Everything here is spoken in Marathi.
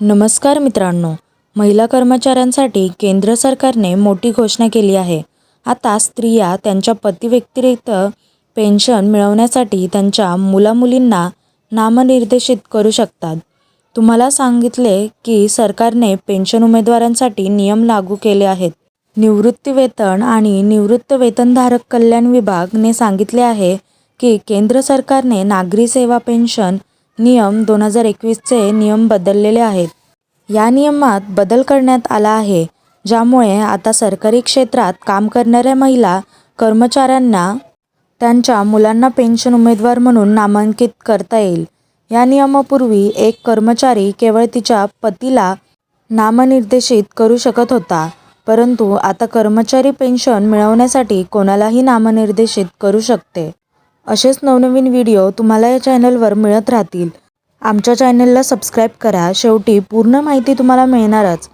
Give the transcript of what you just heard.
नमस्कार मित्रांनो महिला कर्मचाऱ्यांसाठी केंद्र सरकारने मोठी घोषणा केली आहे. आता स्त्रिया त्यांच्या पतीव्यतिरिक्त पेन्शन मिळवण्यासाठी त्यांच्या मुलामुलींना नामनिर्देशित करू शकतात. तुम्हाला सांगितले की सरकारने पेन्शन उमेदवारांसाठी नियम लागू केले आहेत. निवृत्तीवेतन आणि निवृत्त वेतनधारक कल्याण विभागने सांगितले आहे की केंद्र सरकारने नागरी सेवा पेन्शन नियम दोन हजार एकवीसचे नियम बदललेले आहेत. या नियमात बदल करण्यात आला आहे ज्यामुळे आता सरकारी क्षेत्रात काम करणाऱ्या महिला कर्मचाऱ्यांना त्यांच्या मुलांना पेन्शन उमेदवार म्हणून नामांकित करता येईल. या नियमापूर्वी एक कर्मचारी केवळ तिच्या पतीला नामनिर्देशित करू शकत होता परंतु आता कर्मचारी पेन्शन मिळवण्यासाठी कोणालाही नामनिर्देशित करू शकते. असेच नवनवीन व्हिडिओ तुम्हाला या चॅनलवर मिळत राहतील. आमच्या चॅनलला सबस्क्राईब करा. शेवटी पूर्ण माहिती तुम्हाला मिळणारच.